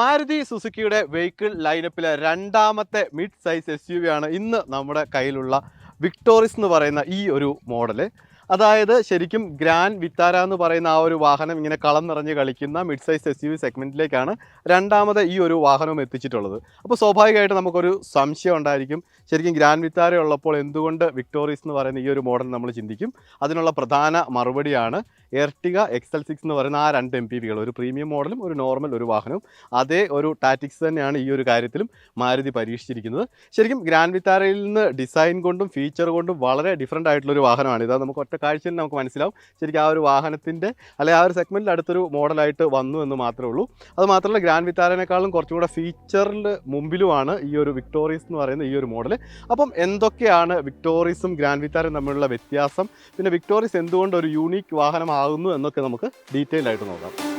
Maruti സുസുക്കിയുടെ vehicle ലൈനപ്പിലെ രണ്ടാമത്തെ mid size S U ആണ് ഇന്ന് നമ്മുടെ കയ്യിലുള്ള വിക്ടോറിസ് എന്ന് പറയുന്ന ഈ ഒരു മോഡൽ അതായത് ശരിക്കും ഗ്രാൻഡ് വിത്താര എന്ന് പറയുന്ന ആ ഒരു വാഹനം ഇങ്ങനെ കളം നിറഞ്ഞ് കളിക്കുന്ന mid size S U V സെഗ്മെന്റിലേക്കാണ് രണ്ടാമത് ഈ ഒരു വാഹനവും എത്തിച്ചിട്ടുള്ളത്. അപ്പോൾ സ്വാഭാവികമായിട്ട് നമുക്കൊരു സംശയം ഉണ്ടായിരിക്കും. ശരിക്കും ഗ്രാൻഡ് വിത്താര ഉള്ളപ്പോൾ എന്തുകൊണ്ട് വിക്ടോറിയസ് എന്ന് പറയുന്ന ഈ ഒരു മോഡൽ നമ്മൾ ചിന്തിക്കും? അതിനുള്ള പ്രധാന മറുപടിയാണ് എർട്ടിക എക്സൽ സിക്സ് എന്ന് പറയുന്ന ആ രണ്ട് എം പി വികൾ ഒരു പ്രീമിയം മോഡലും ഒരു നോർമൽ ഒരു വാഹനവും അതേ ഒരു ടാറ്റിക്സ് തന്നെയാണ് ഈ ഒരു കാര്യത്തിലും മാരുതി പരീക്ഷിച്ചിരിക്കുന്നത്. ശരിക്കും ഗ്രാൻഡ് വിത്താരയിൽ നിന്ന് ഡിസൈൻ കൊണ്ടും ഫീച്ചർ കൊണ്ടും വളരെ ഡിഫറെന്റ് ആയിട്ടുള്ള ഒരു വാഹനമാണ്. ഇത് നമുക്ക് ഒറ്റ കാഴ്ചയിൽ നമുക്ക് മനസ്സിലാവും. ശരിക്കും ആ ഒരു വാഹനത്തിന്റെ അല്ലെ ആ ഒരു സെഗ്മെന്റിൽ അടുത്തൊരു മോഡലായിട്ട് വന്നു എന്ന് മാത്രമേ ഉള്ളൂ. അത് മാത്രമല്ല ഗ്രാൻഡ് വിത്താരനേക്കാളും കുറച്ചും കൂടെ ഫീച്ചറിൽ മുമ്പിലുമാണ് ഈ ഒരു വിക്ടോറിയസ് എന്ന് പറയുന്ന ഈ ഒരു മോഡൽ അപ്പം എന്തൊക്കെയാണ് വിക്ടോറിയസും ഗ്രാൻഡ് വിത്താരയും തമ്മിലുള്ള വ്യത്യാസം? പിന്നെ വിക്ടോറിയസ് എന്തുകൊണ്ട് ഒരു യൂണീക്ക് വാഹനമാകുന്നു എന്നൊക്കെ നമുക്ക് ഡീറ്റെയിൽ ആയിട്ട് നോക്കാം.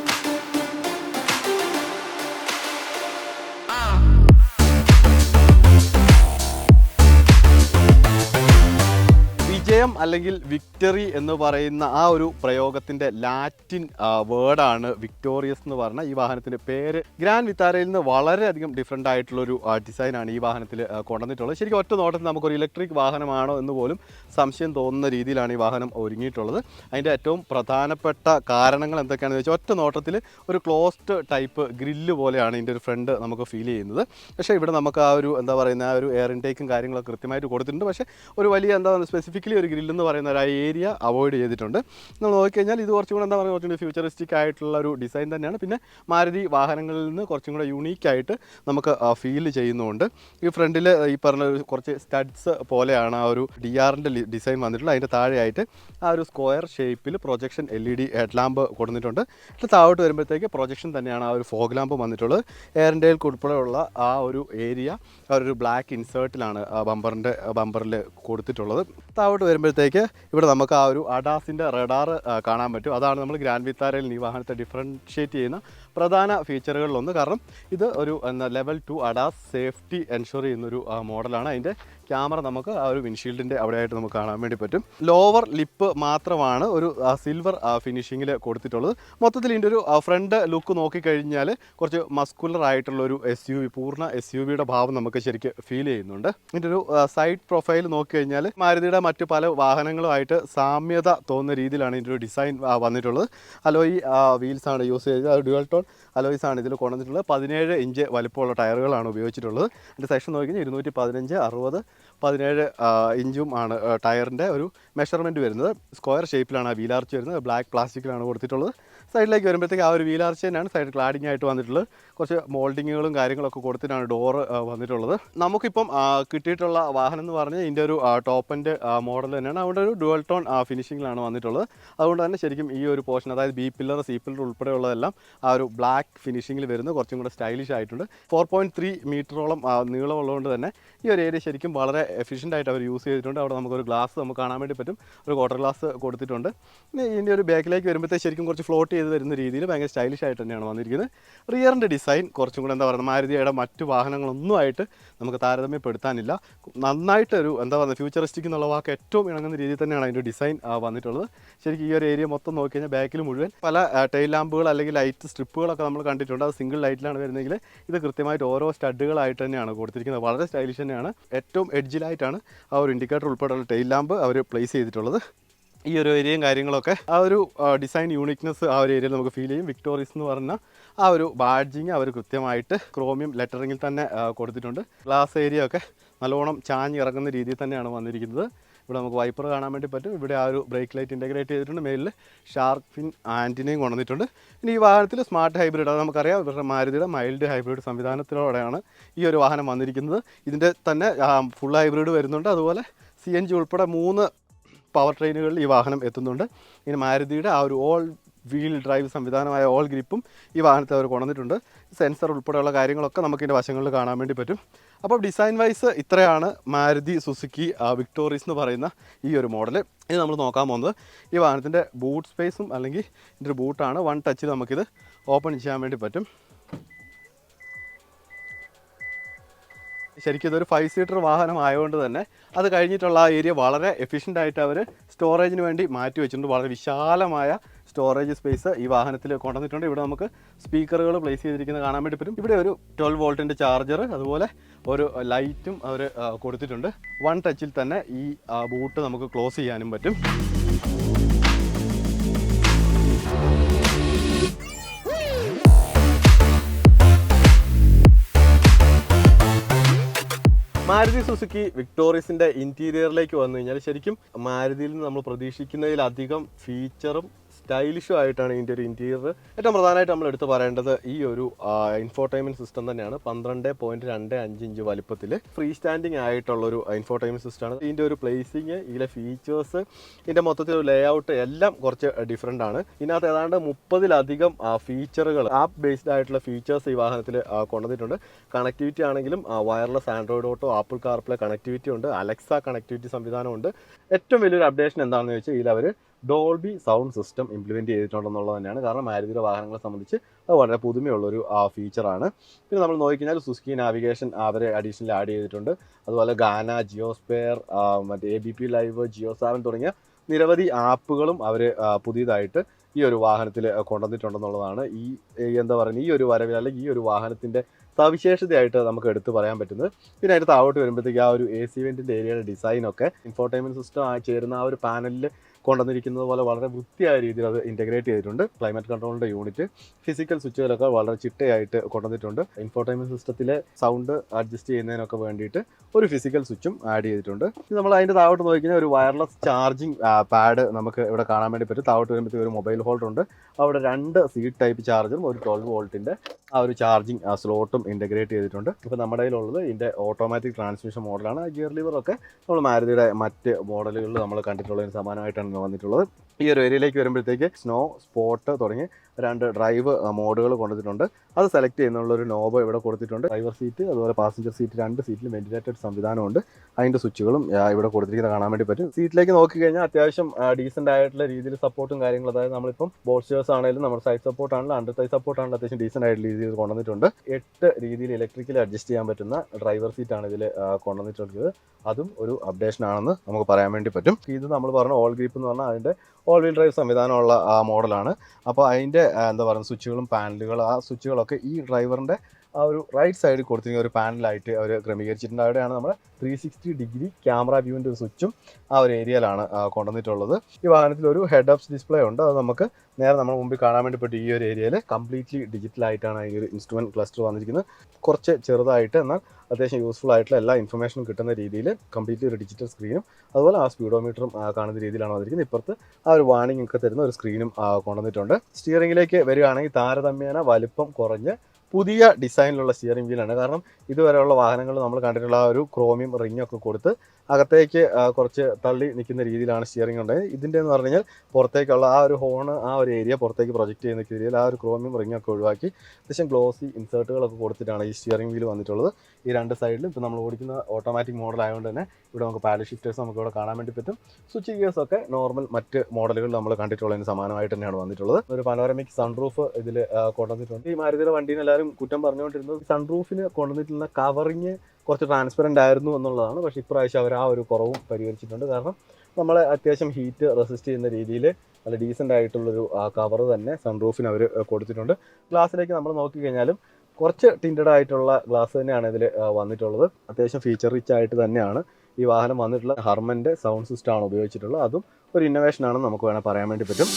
അല്ലെങ്കിൽ വിക്ടറി എന്ന് പറയുന്ന ആ ഒരു പ്രയോഗത്തിന്റെ ലാറ്റിൻ വേർഡാണ് വിക്ടോറിയസ് എന്ന് പറഞ്ഞ ഈ വാഹനത്തിന്റെ പേര്. ഗ്രാൻഡ് വിത്താരയിൽ നിന്ന് വളരെയധികം ഡിഫറെന്റ് ആയിട്ടുള്ള ഒരു ഡിസൈനാണ് ഈ വാഹനത്തിൽ കൊണ്ടുവന്നിട്ടുള്ളത്. ശരിക്കും ഒറ്റ നോട്ടത്തിൽ നമുക്കൊരു ഇലക്ട്രിക് വാഹനമാണോ എന്ന് പോലും സംശയം തോന്നുന്ന രീതിയിലാണ് ഈ വാഹനം ഒരുങ്ങിയിട്ടുള്ളത്. അതിന്റെ ഏറ്റവും പ്രധാനപ്പെട്ട കാരണങ്ങൾ എന്തൊക്കെയാണെന്ന് വെച്ചാൽ ഒറ്റ നോട്ടത്തിൽ ഒരു ക്ലോസ്ഡ് ടൈപ്പ് ഗ്രില്ല് പോലെയാണ് ഇതിന്റെ ഒരു ഫ്രണ്ട് നമുക്ക് ഫീൽ ചെയ്യുന്നത്. പക്ഷേ ഇവിടെ നമുക്ക് ആ ഒരു എന്താ പറയുന്ന ആ ഒരു എയർ ഇൻടേക്കും കാര്യങ്ങളൊക്കെ കൃത്യമായിട്ട് കൊടുത്തിട്ടുണ്ട്. പക്ഷേ ഒരു വലിയ എന്താ സ്പെസിഫിക്കലി ഒരു ഗ്രില്ല് എന്ന് പറയുന്ന ഒരു ഏരിയ അവോയ്ഡ് ചെയ്തിട്ടുണ്ട്. നമ്മൾ നോക്കിക്കഴിഞ്ഞാൽ ഇത് കുറച്ചും കൂടെ എന്താ പറയുക കുറച്ചും ഫ്യൂച്ചറിസ്റ്റിക് ആയിട്ടുള്ള ഒരു ഡിസൈൻ തന്നെയാണ്. പിന്നെ മാരുതി വാഹനങ്ങളിൽ നിന്ന് കുറച്ചും കൂടെ യൂണീക്ക് ആയിട്ട് നമുക്ക് ഫീൽ ചെയ്യുന്നുണ്ട്. ഈ ഫ്രണ്ടിൽ ഈ പറഞ്ഞ ഒരു കുറച്ച് സ്റ്റഡ്സ് പോലെയാണ് ആ ഒരു ഡി ആറിന്റെ ഡിസൈൻ വന്നിട്ടുള്ളത്. അതിന്റെ താഴെയായിട്ട് ആ ഒരു സ്ക്വയർ ഷേപ്പിൽ projection L E D head lamp കൊടുത്തിട്ടുണ്ട്. താഴോട്ട് വരുമ്പോഴത്തേക്ക് പ്രൊജക്ഷൻ തന്നെയാണ് ആ ഒരു ഫോഗ് ലാമ്പ് വന്നിട്ടുള്ളത്. എയറിന്റെയിൽ ഉൾപ്പെടെയുള്ള ആ ഒരു ഏരിയ ആ ഒരു ബ്ലാക്ക് ഇൻസേർട്ടിലാണ് ബമ്പറിന്റെ ബമ്പറിൽ കൊടുത്തിട്ടുള്ളത്. താഴോട്ട് വരുമ്പോഴത്തേക്ക് ഇവിടെ നമുക്ക് ആ ഒരു അഡാസിന്റെ റഡാർ കാണാൻ പറ്റും. അതാണ് നമ്മൾ ഗ്രാൻഡ് വിത്താരയിൽ ഈ വാഹനത്തെ ഡിഫറൻഷ്യേറ്റ് ചെയ്യുന്ന പ്രധാന ഫീച്ചറുകളിലൊന്ന് കാരണം ഇത് ഒരു എന്താ level two ADAS safety ensure ചെയ്യുന്നൊരു മോഡലാണ് അതിന്റെ ക്യാമറ നമുക്ക് ആ ഒരു വിൻഷീൽഡിന്റെ അവിടെയായിട്ട് നമുക്ക് കാണാൻ വേണ്ടി പറ്റും. ലോവർ ലിപ്പ് മാത്രമാണ് ഒരു സിൽവർ ഫിനിഷിങ്ങിൽ കൊടുത്തിട്ടുള്ളത്. മൊത്തത്തിൽ ഇതിന്റെ ഒരു ഫ്രണ്ട് ലുക്ക് നോക്കിക്കഴിഞ്ഞാൽ കുറച്ച് മസ്കുലർ ആയിട്ടുള്ള ഒരു എസ് യു വി പൂർണ എസ് യു വിയുടെ ഭാവം നമുക്ക് ശരിക്കും ഫീൽ ചെയ്യുന്നുണ്ട്. ഇതിന്റെ ഒരു സൈഡ് പ്രൊഫൈൽ നോക്കിക്കഴിഞ്ഞാൽ മാരുതിയുടെ മറ്റു പല വാഹനങ്ങളുമായിട്ട് സാമ്യത തോന്നുന്ന രീതിയിലാണ് ഇതിന്റെ ഒരു ഡിസൈൻ വന്നിട്ടുള്ളത്. അലോയി വീൽസ് ആണ് യൂസ് ചെയ്തത് ഡ്യുവൽ ടോൺ അലോയ്സ് ആണ് ഇതിൽ കൊണ്ടുവന്നിട്ടുള്ളത്. പതിനേഴ് ഇഞ്ച് വലിപ്പമുള്ള ടയറുകളാണ് ഉപയോഗിച്ചിട്ടുള്ളത്. അതിന്റെ സെക്ഷൻ നോക്കിക്കഴിഞ്ഞാൽ ഇരുന്നൂറ്റി പതിനഞ്ച് അറുപത് പതിനേഴ് ഇഞ്ചും ആണ് ടയറിന്റെ ഒരു മെഷർമെന്റ് വരുന്നത്. സ്ക്വയർ ഷേപ്പിലാണ് ആ വീലാർച്ച് വരുന്നത്. ബ്ലാക്ക് പ്ലാസ്റ്റിക്കിലാണ് കൊടുത്തിട്ടുള്ളത്. സൈഡിലേക്ക് വരുമ്പോഴത്തേക്ക് ആ ഒരു വീലാർച്ച് തന്നെയാണ് സൈഡ് ക്ലാഡിംഗ് ആയിട്ട് വന്നിട്ടുള്ളത്. കുറച്ച് മോൾഡിങ്ങുകളും കാര്യങ്ങളൊക്കെ കൊടുത്തിട്ടാണ് ഡോറ് വന്നിട്ടുള്ളത്. നമുക്കിപ്പം കിട്ടിയിട്ടുള്ള വാഹനം എന്ന് പറഞ്ഞാൽ ഇതിന്റെ ഒരു ടോപ്പിന്റെ മോഡൽ തന്നെയാണ്. അവിടെ ഒരു ഡുവൽ ടോൺ ഫിനിഷിങ്ങിലാണ് വന്നിട്ടുള്ളത്. അതുകൊണ്ട് തന്നെ ശരിക്കും ഈ ഒരു പോർഷൻ അതായത് ബി പില്ലർ സി പില്ലർ ഉൾപ്പെടെയുള്ളതെല്ലാം ആ ഒരു ബ്ലാക്ക് ഫിനിഷിങ്ങിൽ വരുന്ന. കുറച്ചും കൂടെ സ്റ്റൈലിഷ് ആയിട്ടുണ്ട്. ഫോർ പോയിന്റ് ത്രീ മീറ്ററോളം നീളമുള്ളതുകൊണ്ട് തന്നെ ഈ ഒരു ഏരിയ ശരിക്കും വളരെ എഫിഷ്യന്റ് ആയിട്ട് അവർ യൂസ് ചെയ്തിട്ടുണ്ട്. അവിടെ നമുക്കൊരു ഗ്ലാസ് നമുക്ക് കാണാൻ വേണ്ടി പറ്റും. ഒരു ക്വാർട്ടർ ഗ്ലാസ് കൊടുത്തിട്ടുണ്ട്. ഇതിന്റെ ഒരു ബാക്കിലേക്ക് വരുമ്പോഴത്തേക്ക് ശരിക്കും കുറച്ച് ഫ്ലോട്ട് ചെയ്ത് തരുന്ന രീതിയിൽ ഭയങ്കര സ്റ്റൈലിഷ് ആയിട്ട് തന്നെയാണ് വന്നിരിക്കുന്നത്. റിയറിന്റെ ഡിസൈൻ കുറച്ചും കൂടെ എന്താ പറയുക മാരുതിയുടെ മറ്റു വാഹനങ്ങളൊന്നുമായിട്ട് നമുക്ക് താരതമ്യപ്പെടുത്താനില്ല. നന്നായിട്ട് ഒരു എന്താ പറയുക ഫ്യൂച്ചറിസ്റ്റിക് എന്നുള്ള വാക്ക് ഏറ്റവും ഇണങ്ങുന്ന രീതിയിൽ തന്നെയാണ് അതിന്റെ ഡിസൈൻ വന്നിട്ടുള്ളത്. ശരിക്കും ഈ ഒരു ഏരിയ മൊത്തം നോക്കി കഴിഞ്ഞാൽ ബാക്കിൽ മുഴുവൻ പല ടൈൽ ലാമ്പുകൾ അല്ലെങ്കിൽ ലൈറ്റ് സ്ട്രിപ്പുകളൊക്കെ നമ്മൾ കണ്ടിട്ടുണ്ട്. അത് സിംഗിൾ ലൈറ്റിലാണ് വരുന്നതെങ്കിൽ ഇത് കൃത്യമായിട്ട് ഓരോ സ്റ്റഡുകളായിട്ട് തന്നെയാണ് കൊടുത്തിരിക്കുന്നത്. വളരെ സ്റ്റൈലിഷ് തന്നെയാണ്. ഏറ്റവും എഡ്ജിലായിട്ടാണ് ആ ഒരു ഇൻഡിക്കേറ്റർ ഉൾപ്പെടെയുള്ള ടൈൽ ലാമ്പ് അവർ പ്ലേസ് ചെയ്തിട്ടുള്ളത്. ഈ ഒരു ഏരിയയും കാര്യങ്ങളൊക്കെ ആ ഒരു ഡിസൈൻ യൂണിക്നെസ് ആ ഒരു ഏരിയയിൽ നമുക്ക് ഫീൽ ചെയ്യും. വിക്ടോറിയസ് എന്ന് പറഞ്ഞ ആ ഒരു ബാഡ്ജിങ് അവർ കൃത്യമായിട്ട് ക്രോമിയം ലെറ്ററിങ്ങിൽ തന്നെ കൊടുത്തിട്ടുണ്ട്. ഗ്ലാസ് ഏരിയ ഒക്കെ നല്ലോണം ചാഞ്ഞ് ഇറങ്ങുന്ന രീതിയിൽ തന്നെയാണ് വന്നിരിക്കുന്നത്. ഇവിടെ നമുക്ക് വൈപ്പർ കാണാൻ വേണ്ടി പറ്റും. ഇവിടെ ആ ഒരു ബ്രേക്ക് ലൈറ്റ് ഇന്റഗ്രേറ്റ് ചെയ്തിട്ടുണ്ട്. മേലിൽ ഷാർക്ക് ഫിൻ ആന്റിനെയും കൊണ്ടുവന്നിട്ടുണ്ട്. ഇനി ഈ വാഹനത്തിൽ സ്മാർട്ട് ഹൈബ്രിഡ് അത് നമുക്കറിയാം. ഇവരുടെ മാരുതിയുടെ മൈൽഡ് ഹൈബ്രിഡ് സംവിധാനത്തിലൂടെയാണ് ഈ ഒരു വാഹനം വന്നിരിക്കുന്നത്. ഇതിന്റെ തന്നെ ഫുൾ ഹൈബ്രിഡ് വരുന്നുണ്ട്. അതുപോലെ സി എൻ ജി ഉൾപ്പെടെ മൂന്ന് പവർ ട്രെയിനുകളിൽ ഈ വാഹനം എത്തുന്നുണ്ട്. ഇനി മാരുതിയുടെ ആ ഒരു ഓൾ വീൽ ഡ്രൈവ് സംവിധാനമായ ഓൾ ഗ്രിപ്പും ഈ വാഹനത്തെ അവർ കൊണ്ടുവന്നിട്ടുണ്ട്. സെൻസർ ഉൾപ്പെടെയുള്ള കാര്യങ്ങളൊക്കെ നമുക്ക് ഇതിന്റെ വശങ്ങളിൽ കാണാൻ വേണ്ടി പറ്റും. അപ്പോൾ ഡിസൈൻ വൈസ് ഇത്രയാണ് മാരുതി സുസുക്കി വിക്ടോറീസ് എന്ന് പറയുന്ന ഈ ഒരു മോഡൽ ഇത് നമ്മൾ നോക്കാൻ പോകുന്നത് ഈ വാഹനത്തിന്റെ ബൂട്ട് സ്പേസും അല്ലെങ്കിൽ ഇതിന്റെ ബൂട്ടാണ് വൺ ടച്ചിൽ നമുക്കിത് ഓപ്പൺ ചെയ്യാൻ വേണ്ടി പറ്റും. ശരിക്കും ഇതൊരു ഫൈവ് സീറ്റർ വാഹനം ആയതുകൊണ്ട് തന്നെ അത് കഴിഞ്ഞിട്ടുള്ള ആ ഏരിയ വളരെ എഫിഷ്യന്റ് ആയിട്ട് അവർ സ്റ്റോറേജിന് വേണ്ടി മാറ്റി വെച്ചിട്ടുണ്ട്. വളരെ വിശാലമായ സ്റ്റോറേജ് സ്പേസ് ഈ വാഹനത്തിൽ കൊണ്ടുവന്നിട്ടുണ്ട്. ഇവിടെ നമുക്ക് സ്പീക്കറുകൾ പ്ലേസ് ചെയ്തിരിക്കുന്നത് കാണാൻ വേണ്ടി പറ്റും. ഇവിടെ ഒരു ട്വൽവ് വോൾട്ടിന്റെ ചാർജർ അതുപോലെ ഒരു ലൈറ്റും അവർ കൊടുത്തിട്ടുണ്ട്. വൺ ടച്ചിൽ തന്നെ ഈ ബൂട്ട് നമുക്ക് ക്ലോസ് ചെയ്യാനും പറ്റും. മാരുതി സുസുക്കി വിക്ടോറിയസിന്റെ ഇന്റീരിയറിലേക്ക് വന്നു കഴിഞ്ഞാൽ ശരിക്കും മാരുതിയിൽ നിന്ന് നമ്മൾ പ്രതീക്ഷിക്കുന്നതിലധികം ഫീച്ചറും സ്റ്റൈലിഷും ആയിട്ടാണ് ഇതിന്റെ ഒരു ഇന്റീരിയർ ഏറ്റവും പ്രധാനമായിട്ട് നമ്മൾ എടുത്തു പറയേണ്ടത് ഈ ഒരു ഇൻഫോർടൈൻമെന്റ് സിസ്റ്റം തന്നെയാണ്. പന്ത്രണ്ട് പോയിന്റ് രണ്ട് അഞ്ച് ഇഞ്ച് വലുപ്പത്തിൽ ഫ്രീ സ്റ്റാൻഡിങ് ആയിട്ടുള്ള ഒരു സിസ്റ്റം സിസ്റ്റമാണ് ഇതിന്റെ ഒരു പ്ലേസിങ് ഇതിലെ ഫീച്ചേഴ്സ് ഇതിന്റെ മൊത്തത്തിൽ ലേ ഔട്ട് എല്ലാം കുറച്ച് ഡിഫറെന്റ് ആണ്. ഇതിനകത്ത് ഏതാണ്ട് മുപ്പതിലധികം ഫീച്ചറുകൾ ആപ്പ് ബേസ്ഡ് ആയിട്ടുള്ള ഫീച്ചേഴ്സ് ഈ വാഹനത്തിൽ കൊണ്ടുവന്നിട്ടുണ്ട്. കണക്ടിവിറ്റി ആണെങ്കിലും wireless Android auto Apple CarPlay connectivity ഉണ്ട്. അലക്സ കണക്ടിവിറ്റി സംവിധാനമുണ്ട്. ഏറ്റവും വലിയൊരു അപ്ഡേഷൻ എന്താണെന്ന് ചോദിച്ചാൽ ഇതിൽ അവർ ഡോൾബി സൗണ്ട് സിസ്റ്റം ഇംപ്ലിമെന്റ് ചെയ്തിട്ടുണ്ടെന്നുള്ളത് തന്നെയാണ്. കാരണം മാരുതിയുടെ വാഹനങ്ങളെ സംബന്ധിച്ച് അത് വളരെ പുതുമയുള്ളൊരു ഫീച്ചറാണ് പിന്നെ നമ്മൾ നോക്കിക്കഴിഞ്ഞാൽ സുസ്കി നാവിഗേഷൻ അവർ അഡീഷണൽ ആഡ് ചെയ്തിട്ടുണ്ട്. അതുപോലെ ഗാന ജിയോസ്പെയർ മറ്റേ A B P live Jio Saavn തുടങ്ങിയ നിരവധി ആപ്പുകളും അവർ പുതിയതായിട്ട് ഈ ഒരു വാഹനത്തിൽ കൊണ്ടുവന്നിട്ടുണ്ടെന്നുള്ളതാണ് ഈ എന്താ പറയുക ഈ ഒരു വരവിൽ അല്ലെങ്കിൽ ഈ ഒരു വാഹനത്തിന്റെ സവിശേഷതയായിട്ട് നമുക്ക് എടുത്തു പറയാൻ പറ്റുന്നത്. പിന്നെ അതിന്റെ താഴോട്ട് വരുമ്പോഴത്തേക്ക് ആ ഒരു എ സി വെന്റിന്റെ ഏരിയയുടെ ഡിസൈനൊക്കെ ഇൻഫോർടൈൻമെന്റ് സിസ്റ്റം ആ ചേരുന്ന ആ ഒരു പാനലിൽ കൊണ്ടുവന്നിരിക്കുന്നത് പോലെ വളരെ വൃത്തിയായ രീതിയിൽ അത് ഇന്റഗ്രേറ്റ് ചെയ്തിട്ടുണ്ട്. ക്ലൈമറ്റ് കൺട്രോളിന്റെ യൂണിറ്റ് ഫിസിക്കൽ സ്വിച്ചുകളൊക്കെ വളരെ ചിട്ടയായിട്ട് കൊണ്ടുവന്നിട്ടുണ്ട്. ഇൻഫോർടൈൻമെന്റ് സിസ്റ്റത്തിലെ സൗണ്ട് അഡ്ജസ്റ്റ് ചെയ്യുന്നതിനൊക്കെ വേണ്ടിയിട്ട് ഒരു ഫിസിക്കൽ സ്വിച്ചും ആഡ് ചെയ്തിട്ടുണ്ട്. നമ്മൾ അതിന്റെ താഴോട്ട് നോക്കിക്കഴിഞ്ഞാൽ ഒരു വയർലെസ് ചാർജിങ് പാഡ് നമുക്ക് ഇവിടെ കാണാൻ വേണ്ടി പറ്റും. താഴോട്ട് വരുമ്പോഴത്തേക്ക് ഒരു മൊബൈൽ ഹോൾഡർ ഉണ്ട്. അവിടെ രണ്ട് സീറ്റ് ടൈപ്പ് ചാർജറും ഒരു ട്വൽവ് വോൾട്ടിന്റെ ആ ഒരു ചാർജിങ് സ്ലോട്ടും ഇന്റഗ്രേറ്റ് ചെയ്തിട്ടുണ്ട്. ഇപ്പോൾ നമ്മുടെ കയ്യിലുള്ളത് ഇതിന്റെ ഓട്ടോമാറ്റിക് ട്രാൻസ്മിഷൻ മോഡലാണ് ഗിയർ ലിവറൊക്കെ നമ്മൾ മാരുതിയുടെ മറ്റ് മോഡലുകളിൽ നമ്മൾ കണ്ടിട്ടുള്ളതിന് സമാനമായിട്ടാണ് വന്നിട്ടുള്ളത്. ഈ ഒരു ഏരിയയിലേക്ക് വരുമ്പോഴത്തേക്ക് സ്നോ സ്പോട്ട് തുടങ്ങി രണ്ട് ഡ്രൈവ് മോഡുകൾ കൊണ്ടുവന്നിട്ടുണ്ട്. അത് സെലക്ട് ചെയ്യുന്നുള്ള ഒരു നോബ് ഇവിടെ കൊടുത്തിട്ടുണ്ട്. ഡ്രൈവർ സീറ്റ് അതുപോലെ പാസഞ്ചർ സീറ്റ് രണ്ട് സീറ്റിലും വെന്റിലേറ്റഡ് സംവിധാനമുണ്ട്. അതിന്റെ സ്വിച്ചുകളും ഇവിടെ കൊടുത്തിരിക്കുന്നത് കാണാൻ വേണ്ടി പറ്റും. സീറ്റിലേക്ക് നോക്കിക്കഴിഞ്ഞാൽ അത്യാവശ്യം ഡീസന്റ് ആയിട്ടുള്ള രീതിയിൽ സപ്പോർട്ടും കാര്യങ്ങളും അതായത് നമ്മളിപ്പം ബോൾസ്റ്റേഴ്സ് ആണെങ്കിലും നമ്മുടെ സൈഡ് സപ്പോർട്ട് ആണെങ്കിലും അണ്ടർ സൈഡ് സപ്പോർട്ട് ആണെങ്കിലും അത്യാവശ്യം ഡീസന്റ് ആയിട്ടുള്ള രീതിയിൽ കൊണ്ടുവന്നിട്ടുണ്ട്. എട്ട് രീതിയിൽ ഇലക്ട്രിക്കലി അഡ്ജസ്റ്റ് ചെയ്യാൻ പറ്റുന്ന ഡ്രൈവർ സീറ്റാണ് ഇതിൽ കൊണ്ടുവന്നിട്ടുള്ളത്. അതും ഒരു അപ്ഡേഷൻ ആണെന്ന് നമുക്ക് പറയാൻ വേണ്ടി പറ്റും. ഇത് നമ്മൾ പറഞ്ഞ ഓൾ ഗ്രീപ്പ് എന്ന് പറഞ്ഞാൽ അതിന്റെ ഓൾ വീൽ ഡ്രൈവ് സംവിധാനമുള്ള ആ മോഡലാണ് അപ്പോൾ അതിന്റെ ആ, എന്താ പറയുക സ്വിച്ചുകളും പാനലുകളും ആ സ്വിച്ചുകളൊക്കെ ഈ ഡ്രൈവറിന്റെ ആ ഒരു റൈറ്റ് സൈഡിൽ കൊടുത്തിരിക്കുന്ന ഒരു പാനലായിട്ട് അവർ ക്രമീകരിച്ചിട്ടുണ്ട്. അവിടെയാണ് നമ്മൾ ത്രീ സിക്സ്റ്റി ഡിഗ്രി ക്യാമറ വ്യൂവിന്റെ ഒരു സ്വിച്ചും ആ ഒരു ഏരിയയിലാണ് കൊണ്ടുവന്നിട്ടുള്ളത്. ഈ വാഹനത്തിൽ ഒരു ഹെഡ് അപ്സ് ഡിസ്പ്ലേ ഉണ്ട്. അത് നമുക്ക് നേരെ നമ്മൾ മുമ്പിൽ കാണാൻ വേണ്ടി പറ്റും. ഈ ഒരു ഏരിയയിൽ കംപ്ലീറ്റ്ലി ഡിജിറ്റൽ ആയിട്ടാണ് ഈ ഒരു ഇൻസ്ട്രുമെന്റ് ക്ലസ്റ്റർ വന്നിരിക്കുന്നത്. കുറച്ച് ചെറുതായിട്ട് എന്നാൽ അത്യാവശ്യം യൂസ്ഫുൾ ആയിട്ടുള്ള എല്ലാ ഇൻഫർമേഷനും കിട്ടുന്ന രീതിയിൽ കംപ്ലീറ്റ്ലി ഒരു ഡിജിറ്റൽ സ്ക്രീനും അതുപോലെ ആ സ്പീഡോമീറ്ററും കാണുന്ന രീതിയിലാണ് വന്നിരിക്കുന്നത്. ഇപ്പുറത്ത് ആ ഒരു വാണിംഗ് ഒക്കെ തരുന്ന ഒരു സ്ക്രീനും കൊണ്ടുവന്നിട്ടുണ്ട്. സ്റ്റിയറിംഗിലേക്ക് വരികയാണെങ്കിൽ താരതമ്യേന വലിപ്പം കുറഞ്ഞ് പുതിയ ഡിസൈനിലുള്ള സ്റ്റിയറിംഗ് വീലാണ് കാരണം ഇതുവരെയുള്ള വാഹനങ്ങൾ നമ്മൾ കണ്ടിട്ടുള്ള ആ ഒരു ക്രോമിയം റിംഗ് ഒക്കെ കൊടുത്ത് അകത്തേക്ക് കുറച്ച് തള്ളി നിൽക്കുന്ന രീതിയിലാണ് സ്റ്റിയറിംഗ് ഉണ്ടായത്. ഇതിന്റെ എന്ന് പറഞ്ഞു കഴിഞ്ഞാൽ പുറത്തേക്കുള്ള ആ ഒരു ഹോണ് ആ ഒരു ഏരിയ പുറത്തേക്ക് പ്രൊജക്റ്റ് ചെയ്യുന്ന രീതിയിൽ ആ ഒരു ക്രോമിയം റിംഗ് ഒക്കെ ഒഴിവാക്കി അത്യാവശ്യം ഗ്ലോസി ഇൻസേർട്ടുകളൊക്കെ കൊടുത്തിട്ടാണ് ഈ സ്റ്റിയറിംഗ് വീൽ വന്നിട്ടുള്ളത്. ഈ രണ്ട് സൈഡിലും ഇപ്പോൾ നമ്മൾ ഓടിക്കുന്ന ഓട്ടോമാറ്റിക് മോഡൽ ആയതുകൊണ്ട് തന്നെ ഇവിടെ നമുക്ക് പാഡ് ഷിഫ്റ്റേഴ്സ് നമുക്ക് ഇവിടെ കാണാൻ വേണ്ടി പറ്റും. സ്വിച്ച് ഗിയേഴ്സ് ഒക്കെ നോർമൽ മറ്റ് മോഡലുകൾ നമ്മൾ കണ്ടിട്ടുള്ളതിന് സമാനമായിട്ട് തന്നെയാണ് വന്നിട്ടുള്ളത്. ഒരു പനോരമിക് സൺറൂഫ് ഇതിൽ കൊണ്ടുവന്നിട്ടുണ്ട്. ഈ മാരുതിയുടെ വണ്ടിയിൽ എല്ലാവരും കുറ്റം പറഞ്ഞുകൊണ്ടിരുന്നത് സൺറൂഫിന് കൊണ്ടുവന്നിട്ടുള്ള കവറിങ് കുറച്ച് ട്രാൻസ്പെറന്റ് ആയിരുന്നു എന്നുള്ളതാണ്. പക്ഷേ ഇപ്രാവശ്യം അവർ ആ ഒരു കുറവും പരിഹരിച്ചിട്ടുണ്ട്. കാരണം നമ്മൾ അത്യാവശ്യം ഹീറ്റ് റെസിസ്റ്റ് ചെയ്യുന്ന രീതിയിൽ നല്ല ഡീസന്റ് ആയിട്ടുള്ളൊരു കവർ തന്നെ സൺറൂഫിന് അവർ കൊടുത്തിട്ടുണ്ട്. ഗ്ലാസ്സിലേക്ക് നമ്മൾ നോക്കിക്കഴിഞ്ഞാലും കുറച്ച് ടിന്റഡ് ആയിട്ടുള്ള ഗ്ലാസ് തന്നെയാണ് ഇതിൽ വന്നിട്ടുള്ളത്. അത്യാവശ്യം ഫീച്ചർ റിച്ച് ആയിട്ട് തന്നെയാണ് ഈ വാഹനം വന്നിട്ടുള്ള ഹർമന്റെ സൗണ്ട് സിസ്റ്റമാണ് ഉപയോഗിച്ചിട്ടുള്ളത്. അതും ഒരു ഇന്നോവേഷൻ ആണെന്ന് നമുക്ക് വേണമെങ്കിൽ പറയാൻ വേണ്ടി പറ്റും.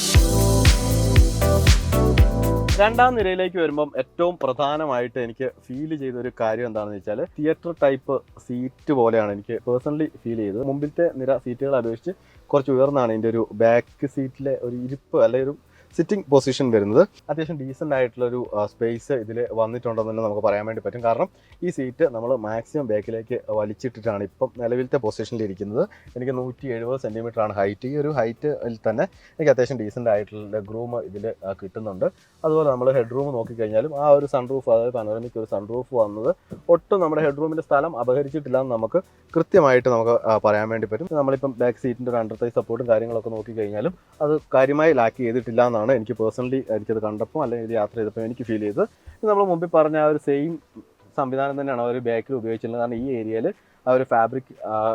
രണ്ടാം നിരയിലേക്ക് വരുമ്പം ഏറ്റവും പ്രധാനമായിട്ട് എനിക്ക് ഫീൽ ചെയ്ത ഒരു കാര്യം എന്താണെന്ന് വെച്ചാൽ തിയേറ്റർ ടൈപ്പ് സീറ്റ് പോലെയാണ് എനിക്ക് പേഴ്സണലി ഫീൽ ചെയ്തത്. മുമ്പിലത്തെ നിര സീറ്റുകളെ അപേക്ഷിച്ച് കുറച്ച് ഉയർന്നാണ് എന്റെ ഒരു ബാക്ക് സീറ്റിലെ ഒരു ഇരിപ്പ് അല്ലെങ്കിൽ ഒരു സിറ്റിംഗ് പൊസിഷൻ വരുന്നത്. അത്യാവശ്യം ഡീസന്റ് ആയിട്ടുള്ളൊരു സ്പേസ് ഇതിൽ വന്നിട്ടുണ്ടെന്ന് തന്നെ നമുക്ക് പറയാൻ വേണ്ടി പറ്റും. കാരണം ഈ സീറ്റ് നമ്മൾ മാക്സിമം ബാക്കിലേക്ക് വലിച്ചിട്ടിട്ടാണ് ഇപ്പം നിലവിലത്തെ പൊസിഷനിൽ ഇരിക്കുന്നത്. എനിക്ക് നൂറ്റി എഴുപത് സെന്റിമീറ്റർ ആണ് ഹൈറ്റ് ഈ ഒരു ഹൈറ്റിൽ തന്നെ എനിക്ക് അത്യാവശ്യം ഡീസന്റ് ആയിട്ടുള്ള ഗ്രൂം ഇതിൽ കിട്ടുന്നുണ്ട്. അതുപോലെ നമ്മൾ ഹെഡ് റൂം നോക്കിക്കഴിഞ്ഞാലും ആ ഒരു സൺറൂഫ് അതായത് പനോരമിക്ക് ഒരു സൺറൂഫ് വന്നത് ഒട്ടും നമ്മുടെ ഹെഡ് റൂമിന്റെ സ്ഥലം അപഹരിച്ചിട്ടില്ല എന്ന് നമുക്ക് കൃത്യമായിട്ട് നമുക്ക് പറയാൻ വേണ്ടി പറ്റും. നമ്മളിപ്പം ബാക്ക് സീറ്റിന്റെ ഒരു അണ്ടർ തൈ സപ്പോർട്ടും കാര്യങ്ങളൊക്കെ നോക്കിക്കഴിഞ്ഞാലും അത് കാര്യമായി ലാക്ക് ചെയ്തിട്ടില്ല എന്നാണ് എനിക്ക് പേഴ്സണലി എനിക്കത് കണ്ടപ്പോൾ അല്ലെങ്കിൽ യാത്ര ചെയ്തപ്പോൾ എനിക്ക് ഫീൽ ചെയ്തത്. ഇത് നമ്മൾ മുമ്പിൽ പറഞ്ഞ ആ ഒരു സെയിം സംവിധാനം തന്നെയാണ് അവർ ബാക്കിൽ ഉപയോഗിച്ചിട്ടുള്ളത് കാരണം ഈ ഏരിയയിൽ ആ ഒരു ഫാബ്രിക്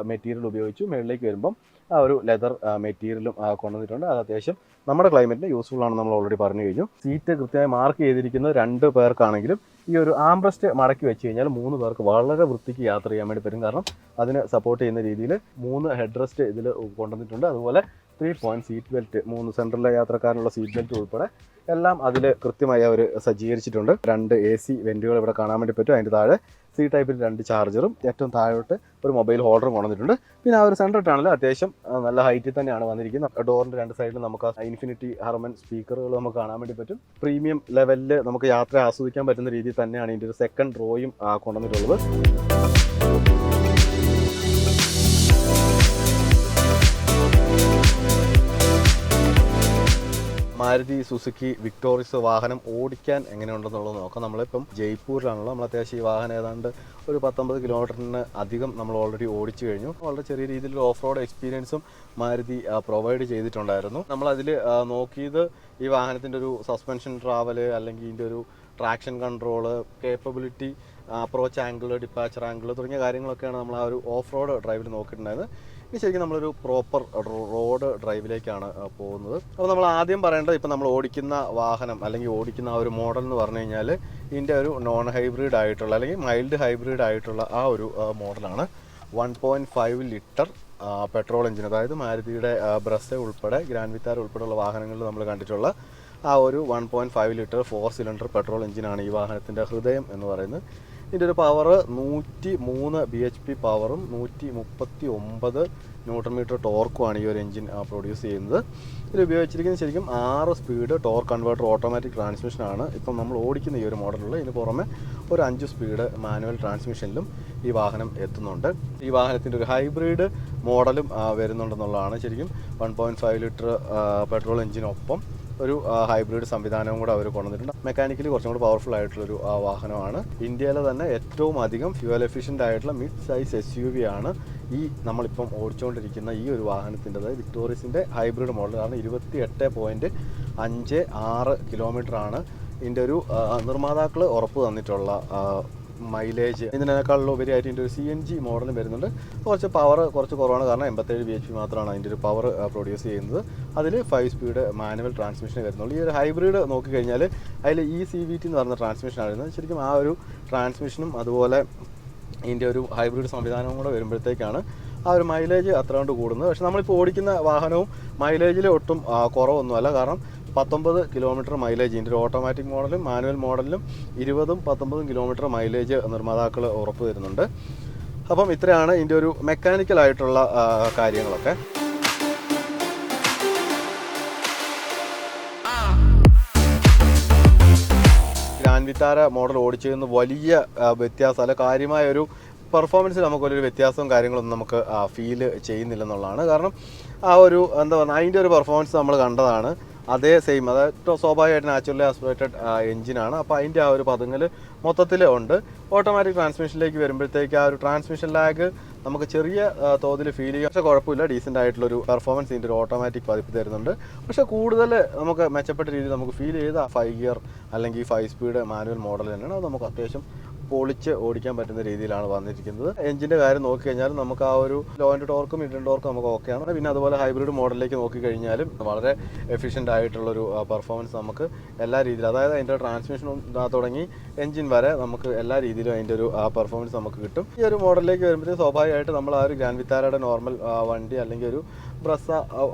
മെറ്റീരിയൽ ഉപയോഗിച്ചു മുകളിലേക്ക് വരുമ്പം ആ ഒരു ലെതർ മെറ്റീരിയലും കൊണ്ടുവന്നിട്ടുണ്ട്. അത് അത്യാവശ്യം നമ്മുടെ ക്ലൈമറ്റിന് യൂസ്ഫുൾ ആണെന്ന് നമ്മൾ ഓൾറെഡി പറഞ്ഞു കഴിഞ്ഞു. സീറ്റ് കൃത്യമായി മാർക്ക് ചെയ്തിരിക്കുന്നത് രണ്ട് പേർക്കാണെങ്കിലും ഈ ഒരു ആംബ്രസ്റ്റ് മടക്കി വെച്ച് കഴിഞ്ഞാൽ മൂന്ന് പേർക്ക് വളരെ വൃത്തിക്ക് യാത്ര ചെയ്യാൻ വേണ്ടി പറ്റും. കാരണം അതിന് സപ്പോർട്ട് ചെയ്യുന്ന രീതിയിൽ മൂന്ന് ഹെഡ് റെസ്റ്റ് ഇതിൽ കൊണ്ടുവന്നിട്ടുണ്ട്. അതുപോലെ ത്രീ പോയിന്റ് സീറ്റ് ബെൽറ്റ് മൂന്ന് സെൻട്രലിലെ യാത്രക്കാരനുള്ള സീറ്റ് ബെൽറ്റ് ഉൾപ്പെടെ എല്ലാം അതിൽ കൃത്യമായി അവർ സജ്ജീകരിച്ചിട്ടുണ്ട്. രണ്ട് എ സി വെന്റുകൾ ഇവിടെ കാണാൻ വേണ്ടി പറ്റും. അതിന്റെ താഴെ സി ടൈപ്പിൽ രണ്ട് ചാർജറും ഏറ്റവും താഴോട്ട് ഒരു മൊബൈൽ ഹോൾഡറും കൊണ്ടുവന്നിട്ടുണ്ട്. പിന്നെ ആ ഒരു സെന്റർ ടണൽ അത്യാവശ്യം നല്ല ഹൈറ്റിൽ തന്നെയാണ് വന്നിരിക്കുന്നത്. ഡോറിന്റെ രണ്ട് സൈഡിൽ നമുക്ക് ഇൻഫിനിറ്റി ഹർമൻ സ്പീക്കറുകൾ നമുക്ക് കാണാൻ വേണ്ടി പറ്റും. പ്രീമിയം ലെവലിൽ നമുക്ക് യാത്ര ആസ്വദിക്കാൻ പറ്റുന്ന രീതിയിൽ തന്നെയാണ് ഇതിന്റെ ഒരു സെക്കൻഡ് റോയും കൊണ്ടുവന്നിട്ടുള്ളത്. മാരുതി സുസുക്കി വിക്ടോറിയസ് വാഹനം ഓടിക്കാൻ എങ്ങനെയുണ്ടെന്നുള്ളത് നോക്കാം. നമ്മളിപ്പം ജയ്പൂരിലാണല്ലോ. നമ്മൾ അത്യാവശ്യം ഈ വാഹനം ഏതാണ്ട് ഒരു പത്തൊമ്പത് കിലോമീറ്ററിന് അധികം നമ്മൾ ഓൾറെഡി ഓടിച്ചു കഴിഞ്ഞു. വളരെ ചെറിയ രീതിയിൽ ഓഫ് റോഡ് എക്സ്പീരിയൻസും മാരുതി പ്രൊവൈഡ് ചെയ്തിട്ടുണ്ടായിരുന്നു. നമ്മൾ അതിൽ നോക്കിയത് ഈ വാഹനത്തിന്റെ ഒരു സസ്പെൻഷൻ ട്രാവൽ അല്ലെങ്കിൽ ഇതിന്റെ ഒരു traction control capability approach angle departure angle തുടങ്ങിയ കാര്യങ്ങളൊക്കെയാണ് നമ്മൾ ആ ഒരു ഓഫ് റോഡ് ഡ്രൈവിൽ നോക്കിയിട്ടുണ്ടായിരുന്നത്. ഇനി ശരിക്കും നമ്മളൊരു പ്രോപ്പർ റോഡ് ഡ്രൈവിലേക്കാണ് പോകുന്നത്. അപ്പോൾ നമ്മൾ ആദ്യം പറയേണ്ടത് ഇപ്പോൾ നമ്മൾ ഓടിക്കുന്ന വാഹനം അല്ലെങ്കിൽ ഓടിക്കുന്ന ആ ഒരു മോഡൽ എന്ന് പറഞ്ഞു കഴിഞ്ഞാൽ ഇതിന്റെ ഒരു നോൺ ഹൈബ്രിഡ് ആയിട്ടുള്ള അല്ലെങ്കിൽ മൈൽഡ് ഹൈബ്രിഡ് ആയിട്ടുള്ള ആ ഒരു മോഡലാണ് one point five litre petrol engine അതായത് മാരുതിയുടെ ബ്രസ് ഉൾപ്പെടെ ഗ്രാൻഡ് വിത്താർ ഉൾപ്പെടെയുള്ള വാഹനങ്ങളിൽ നമ്മൾ കണ്ടിട്ടുള്ള ആ ഒരു one point five litre four cylinder petrol എഞ്ചിനാണ് ഈ വാഹനത്തിന്റെ ഹൃദയം എന്ന് പറയുന്നത്. ഇതിന്റെ ഒരു പവർ നൂറ്റി മൂന്ന് ബി എച്ച് പി പവറും നൂറ്റി മുപ്പത്തി ഒമ്പത് ന്യൂട്രൺ മീറ്റർ ടോർക്കുമാണ് ഈ ഒരു എഞ്ചിൻ പ്രൊഡ്യൂസ് ചെയ്യുന്നത്. ഇതിൽ ഉപയോഗിച്ചിരിക്കുന്ന ശരിക്കും ആറ് സ്പീഡ് ടോർക്ക് കൺവേർട്ടർ ഓട്ടോമാറ്റിക് ട്രാൻസ്മിഷനാണ് ഇപ്പം നമ്മൾ ഓടിക്കുന്ന ഈ ഒരു മോഡലുള്ള ഇതിന് പുറമെ ഒരു അഞ്ച് സ്പീഡ് മാനുവൽ ട്രാൻസ്മിഷനിലും ഈ വാഹനം എത്തുന്നുണ്ട്. ഈ വാഹനത്തിന്റെ ഒരു ഹൈബ്രിഡ് മോഡലും വരുന്നുണ്ടെന്നുള്ളതാണ് ശരിക്കും one point five litre petrol എഞ്ചിനൊപ്പം ഒരു ഹൈബ്രിഡ് സംവിധാനവും കൂടെ അവർ കൊണ്ടുവന്നിട്ടുണ്ട്. മെക്കാനിക്കലി കുറച്ചും കൂടി പവർഫുൾ ആയിട്ടുള്ളൊരു ഒരു വാഹനമാണ്. ഇന്ത്യയിലെ തന്നെ ഏറ്റവും അധികം ഫ്യൂവൽ എഫിഷ്യന്റ് ആയിട്ടുള്ള mid size S U V ആണ് ഈ നമ്മളിപ്പം ഓടിച്ചുകൊണ്ടിരിക്കുന്ന ഈ ഒരു വാഹനത്തിന്റെ അതായത് വിക്ടോറിയസിന്റെ ഹൈബ്രിഡ് മോഡൽ കാരണം ഇരുപത്തി എട്ട് പോയിന്റ് അഞ്ച് ആറ് കിലോമീറ്റർ ആണ് ഇതിന്റെ ഒരു നിർമ്മാതാക്കൾ ഉറപ്പ് തന്നിട്ടുള്ള മൈലേജ് ഇതിനേക്കാളുള്ള ഉപരിയായിട്ട് ഇതിന്റെ ഒരു സി എൻ ജി മോഡലും വരുന്നുണ്ട്. കുറച്ച് പവർ കുറച്ച് കുറവാണ്. കാരണം എൺപത്തേഴ് ബി എച്ച് പി മാത്രമാണ് അതിന്റെ ഒരു പവർ പ്രൊഡ്യൂസ് ചെയ്യുന്നത്. അതിൽ ഫൈവ് സ്പീഡ് മാനുവൽ ട്രാൻസ്മിഷൻ വരുന്നുള്ളൂ. ഈ ഒരു ഹൈബ്രിഡ് നോക്കിക്കഴിഞ്ഞാൽ അതിൽ ഇ സി വി ടി എന്ന് പറയുന്ന ട്രാൻസ്മിഷനാണ് വരുന്നത്. ശരിക്കും ആ ഒരു ട്രാൻസ്മിഷനും അതുപോലെ ഇതിന്റെ ഒരു ഹൈബ്രിഡ് സംവിധാനവും കൂടെ വരുമ്പോഴത്തേക്കാണ് ആ ഒരു മൈലേജ് അത്ര കൊണ്ട് കൂടുന്നത്. പക്ഷെ നമ്മളിപ്പോൾ ഓടിക്കുന്ന വാഹനവും മൈലേജിൽ ഒട്ടും കുറവൊന്നുമല്ല. കാരണം പത്തൊമ്പത് കിലോമീറ്റർ മൈലേജ് ഇതിന്റെ ഒരു ഓട്ടോമാറ്റിക് മോഡലും മാനുവൽ മോഡലിലും ഇരുപതും പത്തൊമ്പതും കിലോമീറ്റർ മൈലേജ് നിർമ്മാതാക്കൾ ഉറപ്പ് തരുന്നുണ്ട്. അപ്പം ഇത്രയാണ് ഇതിന്റെ ഒരു മെക്കാനിക്കൽ ആയിട്ടുള്ള കാര്യങ്ങളൊക്കെ. ഗ്രാൻവിത്താര മോഡൽ ഓടിച്ചതിന് വലിയ വ്യത്യാസം അല്ല കാര്യമായ ഒരു പെർഫോമൻസിൽ നമുക്ക് വലിയൊരു വ്യത്യാസവും കാര്യങ്ങളൊന്നും നമുക്ക് ഫീൽ ചെയ്യുന്നില്ലെന്നുള്ളതാണ്. കാരണം ആ ഒരു എന്താ പറയുക അതിന്റെ ഒരു പെർഫോമൻസ് നമ്മൾ കണ്ടതാണ്. അതേ സെയിം അതായത് സ്വാഭാവികമായിട്ട് നാച്ചുറലി ആസ്പിറേറ്റഡ് എഞ്ചിനാണ് അപ്പോൾ അതിന്റെ ആ ഒരു പദങ്ങൾ മൊത്തത്തിൽ ഉണ്ട്. ഓട്ടോമാറ്റിക് ട്രാൻസ്മിഷനിലേക്ക് വരുമ്പോഴത്തേക്ക് ആ ഒരു ട്രാൻസ്മിഷൻ ലാഗ് നമുക്ക് ചെറിയ തോതിൽ ഫീൽ ചെയ്യും. പക്ഷേ കുഴപ്പമില്ല. ഡീസന്റ് ആയിട്ടുള്ളൊരു പെർഫോമൻസ് ഇതിന്റെ ഒരു ഓട്ടോമാറ്റിക് പതിപ്പ് തരുന്നുണ്ട്. പക്ഷേ കൂടുതൽ നമുക്ക് മെച്ചപ്പെട്ട രീതിയിൽ നമുക്ക് ഫീൽ ചെയ്ത ഫൈവ് ഗിയർ അല്ലെങ്കിൽ ഫൈവ് സ്പീഡ് മാനുവൽ മോഡൽ തന്നെയാണ്. അത് നമുക്ക് അത്യാവശ്യം പൊളിച്ച് ഓടിക്കാൻ പറ്റുന്ന രീതിയിലാണ് വന്നിരിക്കുന്നത്. എഞ്ചിന്റെ കാര്യം നോക്കി കഴിഞ്ഞാൽ നമുക്ക് ആ ഒരു ലോ ആൻഡ് ടോർക്കും മിഡ് ടോർക്കും നമുക്ക് ഓക്കെയാണ് പിന്നെ അതുപോലെ ഹൈബ്രിഡ് മോഡലിലേക്ക് നോക്കി കഴിഞ്ഞാലും വളരെ എഫിഷ്യന്റ് ആയിട്ടുള്ള ഒരു പെർഫോമൻസ് നമുക്ക് എല്ലാ രീതിയിലും അതായത് അതിന്റെ ട്രാൻസ്മിഷൻ തുടങ്ങി എഞ്ചിൻ വരെ നമുക്ക് എല്ലാ രീതിയിലും അതിന്റെ ഒരു പെർഫോമൻസ് നമുക്ക് കിട്ടും. ഈ ഒരു മോഡലിലേക്ക് വരുമ്പോഴത്തേക്ക് സ്വാഭാവികമായിട്ട് നമ്മൾ ആ ഒരു ഗ്രാൻഡ് വിത്താരയുടെ നോർമൽ വണ്ടി അല്ലെങ്കിൽ ഒരു ബ്രസ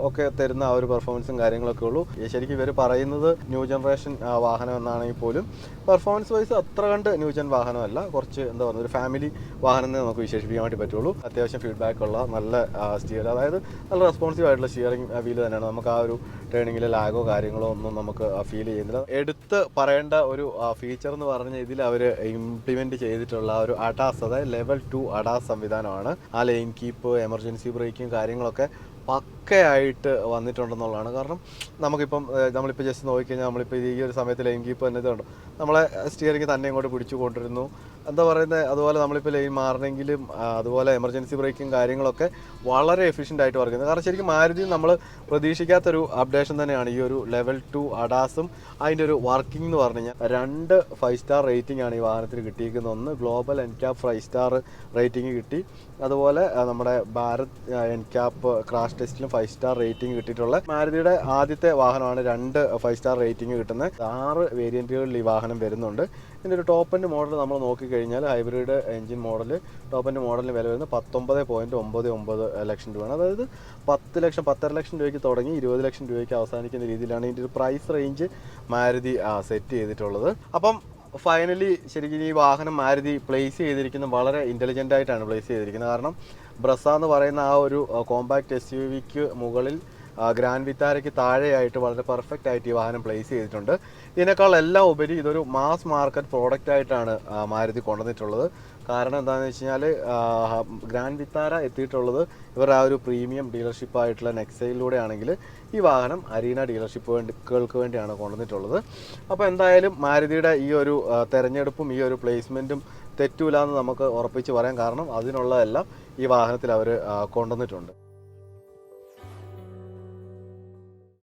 ഒക്കെ തരുന്ന ആ ഒരു പെർഫോമൻസും കാര്യങ്ങളൊക്കെ ഉള്ളൂ. ശരിക്കും ഇവർ പറയുന്നത് ന്യൂ ജനറേഷൻ വാഹനം എന്നാണെങ്കിൽ പോലും പെർഫോമൻസ് വൈസ് അത്ര കണ്ട് ന്യൂ ജൻ വാഹനമല്ല. കുറച്ച് എന്താ പറയുക ഒരു ഫാമിലി വാഹനം എന്ന് നമുക്ക് വിശേഷിപ്പിക്കാൻ വേണ്ടി പറ്റുള്ളൂ. അത്യാവശ്യം ഫീഡ്ബാക്ക് ഉള്ള നല്ല സ്റ്റിയർ അതായത് നല്ല റെസ്പോൺസീവ് ആയിട്ടുള്ള സ്റ്റിയറിംഗ് വീൽ തന്നെയാണ്. നമുക്ക് ആ ഒരു ടേണിങ്ങിൽ ലാഗോ കാര്യങ്ങളോ ഒന്നും നമുക്ക് ഫീൽ ചെയ്യുന്നില്ല. എടുത്ത് പറയേണ്ട ഒരു ഫീച്ചർ എന്ന് പറഞ്ഞ ഇതിൽ അവർ ഇംപ്ലിമെന്റ് ചെയ്തിട്ടുള്ള ഒരു അഡാസ് അതായത് ലെവൽ ടു അഡാസ് സംവിധാനമാണ്. ആ ലൈൻ കീപ്പ് എമർജൻസി ബ്രേക്കും കാര്യങ്ങളൊക്കെ Bak പക്ക ആയിട്ട് വന്നിട്ടുണ്ടെന്നുള്ളതാണ്. കാരണം നമുക്കിപ്പം നമ്മളിപ്പോൾ ജസ്റ്റ് നോക്കിക്കഴിഞ്ഞാൽ നമ്മളിപ്പോൾ ഈ ഒരു സമയത്ത് ലൈൻ കീപ്പ് തന്നെ ഇതുണ്ട് നമ്മളെ സ്റ്റിയറിംഗ് തന്നെ ഇങ്ങോട്ട് പിടിച്ചു കൊണ്ടിരുന്നു. എന്താ പറയുന്നത് അതുപോലെ നമ്മളിപ്പോൾ ലൈൻ മാറണമെങ്കിലും അതുപോലെ എമർജൻസി ബ്രേക്കും കാര്യങ്ങളൊക്കെ വളരെ എഫിഷ്യന്റ് ആയിട്ട് വർക്ക് ചെയ്യുന്നത് കാരണം ശരിക്കും മാരുതി നമ്മൾ പ്രതീക്ഷിക്കാത്തൊരു അപ്ഡേഷൻ തന്നെയാണ് ഈ ഒരു ലെവൽ ടു അഡാസും അതിന്റെ ഒരു വർക്കിംഗ് എന്ന് പറഞ്ഞു കഴിഞ്ഞാൽ രണ്ട് ഫൈവ് സ്റ്റാർ റേറ്റിംഗ് ആണ് ഈ വാഹനത്തിന് കിട്ടിയിരിക്കുന്നത്. ഒന്ന് global NCAP five star rating കിട്ടി. അതുപോലെ നമ്മുടെ ഭാരത് എൻക്യാപ്പ് ക്രാഷ് ടെസ്റ്റിലും ഫൈവ് സ്റ്റാർ റേറ്റിംഗ് കിട്ടിയിട്ടുള്ള മാരുതിയുടെ ആദ്യത്തെ വാഹനമാണ് രണ്ട് ഫൈവ് സ്റ്റാർ റേറ്റിംഗ് കിട്ടുന്നത്. ആറ് വേരിയന്റുകളിൽ ഈ വാഹനം വരുന്നുണ്ട്. ഇതിന്റെ ഒരു ടോപ്പ് എൻഡ് മോഡൽ നമ്മൾ നോക്കിക്കഴിഞ്ഞാൽ hybrid engine model top end മോഡലിന് വില വരുന്നത് പത്തൊമ്പത് പോയിന്റ് ഒമ്പത് ഒമ്പത് ലക്ഷം രൂപയാണ്. അതായത് പത്ത് ലക്ഷം പത്തര ലക്ഷം രൂപയ്ക്ക് തുടങ്ങി ഇരുപത് ലക്ഷം രൂപയ്ക്ക് അവസാനിക്കുന്ന രീതിയിലാണ് ഇതിന്റെ ഒരു പ്രൈസ് റേഞ്ച് മാരുതി സെറ്റ് ചെയ്തിട്ടുള്ളത്. അപ്പം ഫൈനലി ശരിക്കും ഈ വാഹനം മാരുതി പ്ലേസ് ചെയ്തിരിക്കുന്നത് വളരെ ഇന്റലിജന്റ് ആയിട്ടാണ് പ്ലേസ് ചെയ്തിരിക്കുന്നത്. കാരണം ബ്രസ എന്ന് പറയുന്ന ആ ഒരു കോമ്പാക്ട് എസ് യു വിക്ക് മുകളിൽ ഗ്രാൻഡ് വിത്താരയ്ക്ക് താഴെയായിട്ട് വളരെ പെർഫെക്റ്റ് ആയിട്ട് ഈ വാഹനം പ്ലേസ് ചെയ്തിട്ടുണ്ട്. ഇതിനേക്കാൾ എല്ലാം ഉപരി ഇതൊരു മാസ് മാർക്കറ്റ് പ്രോഡക്റ്റ് ആയിട്ടാണ് മാരുതി കൊണ്ടുവന്നിട്ടുള്ളത്. കാരണം എന്താണെന്ന് വെച്ച് കഴിഞ്ഞാൽ ഗ്രാൻഡ് വിത്താര എത്തിയിട്ടുള്ളത് ഇവരുടെ ആ ഒരു പ്രീമിയം ഡീലർഷിപ്പ് ആയിട്ടുള്ള നെക്സൈലിലൂടെ ആണെങ്കിൽ ഈ വാഹനം അരീന ഡീലർഷിപ്പ് വേണ്ടികൾക്ക് വേണ്ടിയാണ് കൊണ്ടുവന്നിട്ടുള്ളത്. അപ്പോൾ എന്തായാലും മാരുതിയുടെ ഈ ഒരു തെരഞ്ഞെടുപ്പും ഈ ഒരു പ്ലേസ്മെന്റും തെറ്റൂല എന്ന് നമുക്ക് ഉറപ്പിച്ച് പറയാൻ കാരണം അതിനുള്ളതെല്ലാം ഈ വാഹനത്തിൽ അവർ കൊണ്ടുവന്നിട്ടുണ്ട്.